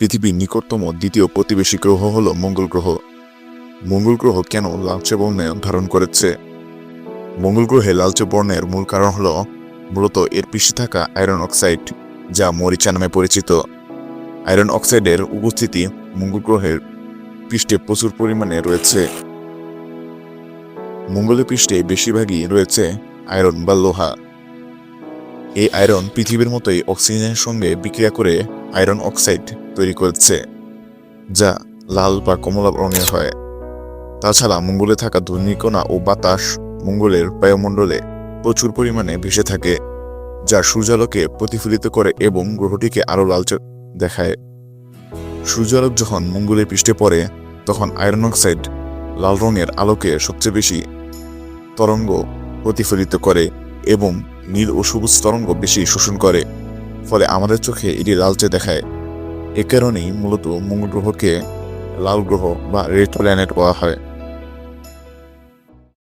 পৃথিবীর নিকটতম দ্বিতীয় প্রতিবেশী গ্রহ হল মঙ্গল গ্রহ। মঙ্গল গ্রহ কেন লালচে বর্ণে ধারণ করেছে? মঙ্গল গ্রহে লালচে বর্ণের মূল কারণ হল মূলত এর পৃষ্ঠে থাকা আয়রন অক্সাইড, যা মরিচা নামে পরিচিত। আয়রন অক্সাইডের উপস্থিতি মঙ্গল গ্রহের পৃষ্ঠে প্রচুর পরিমাণে রয়েছে। মঙ্গলের পৃষ্ঠে বেশিরভাগই রয়েছে আয়রন বা লোহা। এই আয়রন পৃথিবীর মতোই অক্সিজেনের সঙ্গে বিক্রিয়া করে আয়রন অক্সাইড তৈরি করেছে, যা লাল বা কমলা রঙের হয়। তাছাড়া মঙ্গলে থাকা ধূলিকণা ও বাতাস মঙ্গলের বায়ুমণ্ডলে প্রচুর পরিমাণে ভেসে থাকে, যা সূর্যালোকে প্রতিফলিত করে এবং গ্রহটিকে আরও লালচে দেখায়। সূর্যালোক যখন মঙ্গলের পৃষ্ঠে পড়ে, তখন আয়রন অক্সাইড লাল রঙের আলোকে সবচেয়ে বেশি তরঙ্গ প্রতিফলিত করে এবং নীল ও সবুজ তরঙ্গ বেশি শোষণ করে, ফলে আমাদের চোখে এটি লালচে দেখায়। এ কারণেই মূলত মঙ্গল গ্রহকে লাল গ্রহ বা রেড প্ল্যানেট বলা হয়।